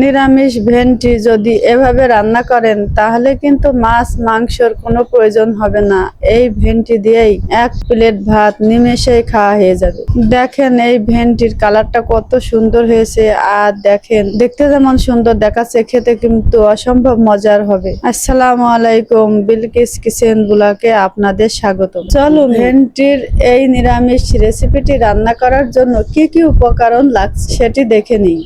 নিরামিষ ভেন্টি যদি এভাবে রান্না করেন, তাহলে কিন্তু মাছ, মাংসর কোনো প্রয়োজন হবে না। এই ভেন্টি দিয়েই এক প্লেট ভাত নিমেষেই খাওয়া হয়ে যাবে। দেখেন এই ভেন্টির কালারটা কত সুন্দর হয়েছে। আর দেখেন, দেখতে যেমন সুন্দর দেখাচ্ছে, খেতে কিন্তু অসম্ভব মজার হবে। আসসালামু আলাইকুম, বিলকিস কিচেন বুলাকে আপনাদের স্বাগত চলো ভেন্টির এই নিরামিষ রেসিপিটি রান্না করার জন্য কি কি উপকরণ লাগছে সেটি দেখে নিই।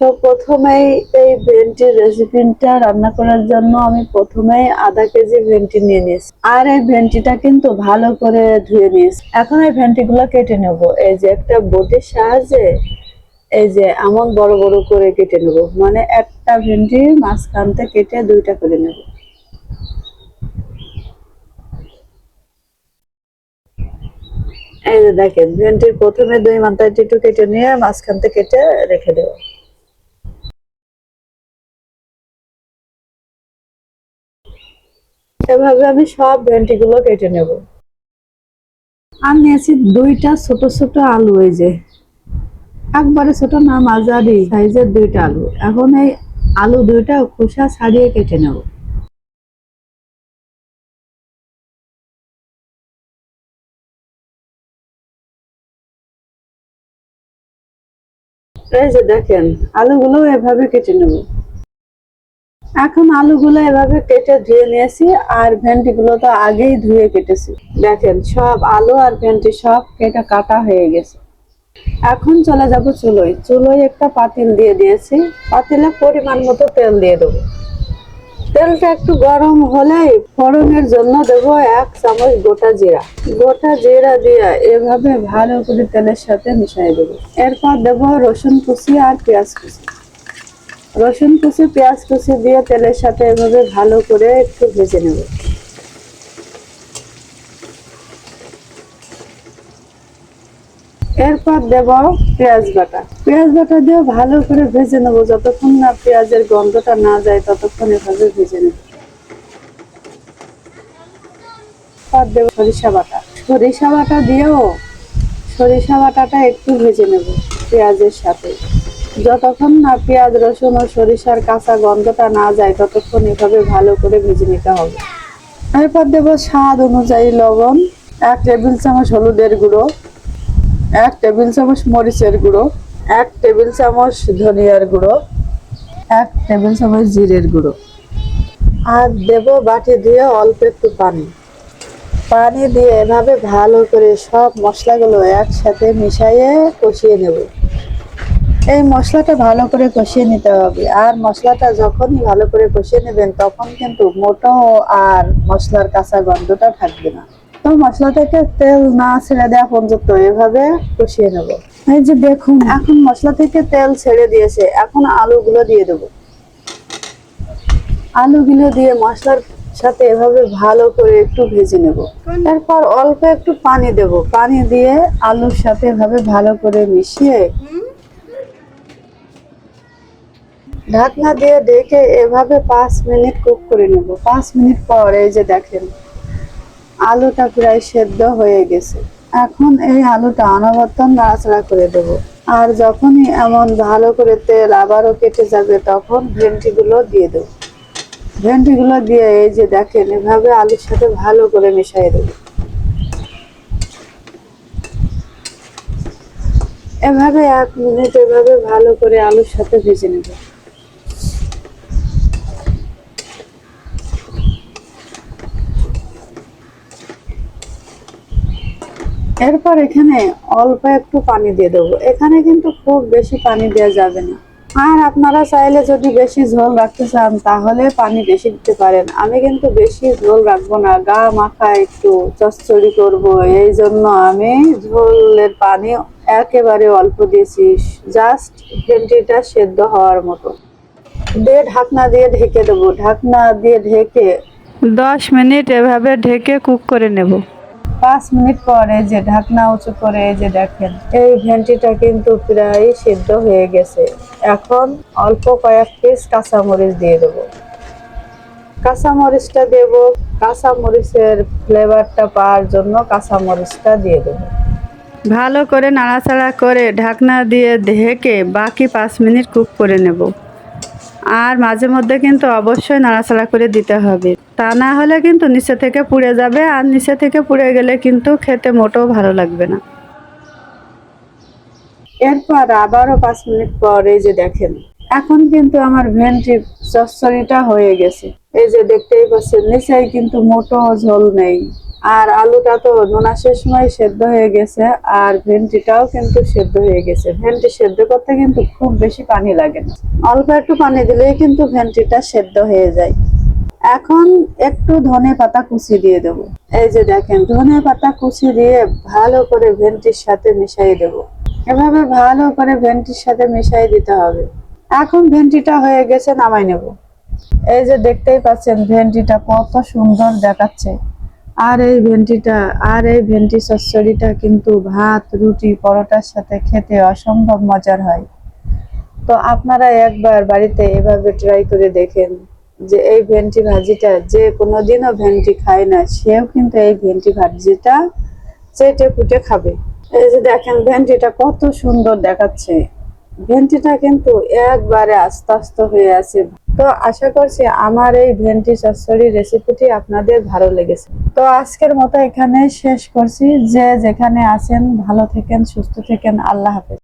তো প্রথমেই এই ভেন্টির রেসিপিটা রান্না করার জন্য আমি প্রথমেই আধা কেজি ভেন্টি নিয়ে নিয়েছি। আর এই ভেন্টিটা কিন্তু ভালো করে ধুয়ে নিয়েছি। এখন এই ভেন্টিগুলো কেটে নেব। এই যে একটা বটির সাহায্যে এই যে এমন বড় বড় করে কেটে নেব। মানে একটা ভেন্টি মাঝখানতে কেটে দুইটা করে নেব। এই যে দেখেন ভেন্টির প্রথমে দুই মাথায় একটু কেটে নিয়ে মাঝখান থেকে কেটে রেখে দেবো। এভাবে আমি সব ভেন্টি গুলো কেটে নেব। আর নিয়েছি দুইটা ছোট ছোট আলু এই যে। একবারে ছোট না মাঝারি সাইজের দুইটা আলু। এখন এই আলু দুইটা খোসা ছাড়িয়ে কেটে নেব। এই যে দেখেন আলুগুলো এভাবে কেটে নেব। এখন আলুগুলো এভাবে কেটে ধুয়ে নিয়েছি, আর ভেন্ডি গুলো তো আগেই ধুয়ে কেটেছি। দেখেন, সব আলু আর ভেন্ডি সব কেটে কাটা হয়ে গেছে। এখন চলে যাব চুলোয়। চুলোয় একটা পাতিল দিয়ে দিয়েছি। পাতিলে পরিমাণ মতো তেল দিয়ে দেবো। তেলটা একটু গরম হলে ফোড়নের জন্য দেব এক চামচ গোটা জিরা। গোটা জিরা দিয়ে এভাবে ভালো করে তেলের সাথে মিশিয়ে দেবো। এরপর দেবো রসুন কুচি আর পেঁয়াজ কুচি। রসুন কুচি, পেঁয়াজ কুচি দিয়ে তেলের সাথে এভাবে ভালো করে একটু ভেজে নেব। এরপর দেব পেঁয়াজ বাটা। পেঁয়াজ বাটা দিয়ে ভালো করে ভেজে নেব। যতক্ষণ না পেঁয়াজের গন্ধটা না যায়, ততক্ষণ এভাবে ভেজে নেব। দেব সরিষা বাটা। সরিষা বাটা দিয়েও সরিষা বাটাটা একটু ভেজে নেব পেঁয়াজের সাথে। যতক্ষণ না পেঁয়াজ, রসুন ও সরিষার কাঁচা গন্ধটা না যায়, ততক্ষণ এভাবে ভালো করে ভেজে নিতে হবে। এরপর দেব স্বাদ অনুযায়ী লবণ, এক টেবিল চামচ হলুদের গুঁড়ো, এক টেবিল চামচ মরিচের গুঁড়ো, এক টেবিল চামচ ধনিয়ার গুঁড়ো, এক টেবিল চামচ জিরের গুঁড়ো। আর দেব বাটি দিয়ে অল্প একটু পানি। পানি দিয়ে এভাবে ভালো করে সব মশলাগুলো একসাথে মিশাইয়ে কষিয়ে নেব। এই মশলাটা ভালো করে কষিয়ে নিতে হবে। আর মশলাটা যখনই ভালো করে কষিয়ে নেবেন তখন কিন্তু মোটো আর মশলার কাঁচা গন্ধটা থাকবে না। তো মশলা থেকে তেল না ছেড়ে দেওয়া পর্যন্ত এভাবে কষিয়ে নেব। এই যে দেখুন। এখন মশলা থেকে তেল ছেড়ে দিয়েছে এখন আলুগুলো দিয়ে দেবো। আলুগুলো দিয়ে মশলার সাথে এভাবে ভালো করে একটু ভেজে নেব। তারপর অল্প একটু পানি দেব। পানি দিয়ে আলুর সাথে এভাবে ভালো করে মিশিয়ে ঢাকনা দিয়ে ডেকে এভাবে পাঁচ মিনিট কুক করে নেব। পাঁচ মিনিট পর এই যে দেখেন, আলুটা প্রায় সেদ্ধ হয়ে গেছে। এখন এই আলুটা অনবর্তন নাড়াচাড়া করে দেব। আর যখনই এমন ভালো করে তেল আবারও কেটে যাবে, তখন ভেন্টিগুলো দিয়ে দেব। ভেন্টিগুলো দিয়ে এই যে দেখেন, এভাবে আলুর সাথে ভালো করে মিশিয়ে দেব। এভাবে এক মিনিট এভাবে ভালো করে আলুর সাথে ভেজে নেব। এরপর এখানে অল্প একটু পানি দিয়ে দেবো। এখানে কিন্তু খুব বেশি পানি দেওয়া যাবে না। আর আপনারা চাইলে যদি বেশি ঝোল রাখতে চান, তাহলে পানি বেশি দিতে পারেন। আমি কিন্তু বেশি ঝোল রাখব না, গা মাখা একটু চচ্চড়ি করব। এই জন্য আমি ঝোলের পানি একেবারে অল্প দিয়েছি জাস্ট ভেন্টিটা সেদ্ধ হওয়ার মতো। দিয়ে ঢাকনা দিয়ে ঢেকে দেবো। ঢাকনা দিয়ে ঢেকে দশ মিনিট এভাবে ঢেকে কুক করে নেব। পাঁচ মিনিট পরে যে ঢাকনা উঁচু করে যে দেখেন, এই ভেন্টিটা কিন্তু প্রায় সিদ্ধ হয়ে গেছে। এখন অল্প কয়েক পিস কাঁচামরিচ দিয়ে দেবো। কাঁচামরিচটা দেব, কাঁচামরিচের ফ্লেভারটা পাওয়ার জন্য কাঁচামরিচটা দিয়ে দেবো। ভালো করে নাড়াচাড়া করে ঢাকনা দিয়ে ঢেকে বাকি পাঁচ মিনিট কুক করে নেব। আর মাঝে মধ্যে কিন্তু অবশ্যই নাড়াচাড়া করে দিতে হবে। তা না হলে কিন্তু নিচে থেকে পুড়ে যাবে আর নিচে থেকে পুড়ে গেলে কিন্তু খেতে মোটেও ভালো লাগবে না। এরপর আবারও পাঁচ মিনিট পর যে দেখেন, এখন কিন্তু আমার ভেন্ডি চচ্চড়িটা হয়ে গেছে। এই যে দেখতেই পাচ্ছেন, নিচেই কিন্তু মোটো ঝোল নেই। আর আলুটা তো নোনাশের সময় সেদ্ধ হয়ে গেছে, আর ভেন্ডিটাও কিন্তু সেদ্ধ হয়ে গেছে। ভেন্ডি সেদ্ধ করতে কিন্তু খুব বেশি পানি লাগে না। অল্প একটু পানি দিলেই কিন্তু ভেন্ডিটা সেদ্ধ হয়ে যায়। এখন একটু ধনে পাতা কুচি দিয়ে দেবো। এই যে দেখেন, ধনে পাতা কুচি দিয়ে ভালো করে ভেন্টির সাথে মিশিয়ে দেব। এভাবে ভালো করে ভেন্টির সাথে মিশিয়ে দিতে হবে। এখন ভেন্টিটা হয়ে গেছে, নামাই নেব। এই যে দেখতেই পাচ্ছেন ভেন্টিটা কত সুন্দর দেখাচ্ছে। আর এই ভেন্টিটা আর এই ভেন্টি চচ্চড়িটা কিন্তু ভাত, রুটি, পরোটার সাথে খেতে অসম্ভব মজার হয়। তো আপনারা একবার বাড়িতে এভাবে ট্রাই করে দেখেন যে এই ভেন্টি ভাজিটা যে কোনোদিনও ভেন্টি খায় না, সেও কিন্তু এই ভেন্টি ভাজিটা চেটে ফুটে খাবে। এই যে দেখেন ভেন্টিটা কত সুন্দর দেখাচ্ছে। ভেন্টিটা কিন্তু একবারে আস্তে আস্তে হয়ে আছে। তো আশা করছি আমার এই ভেন্টি চচ্চড়ি রেসিপিটি আপনাদের ভালো লেগেছে। তো আজকের মতো এখানে শেষ করছি। যে যেখানে আছেন, ভালো থেকেন, সুস্থ থেকেন, আল্লাহ হাফেজ।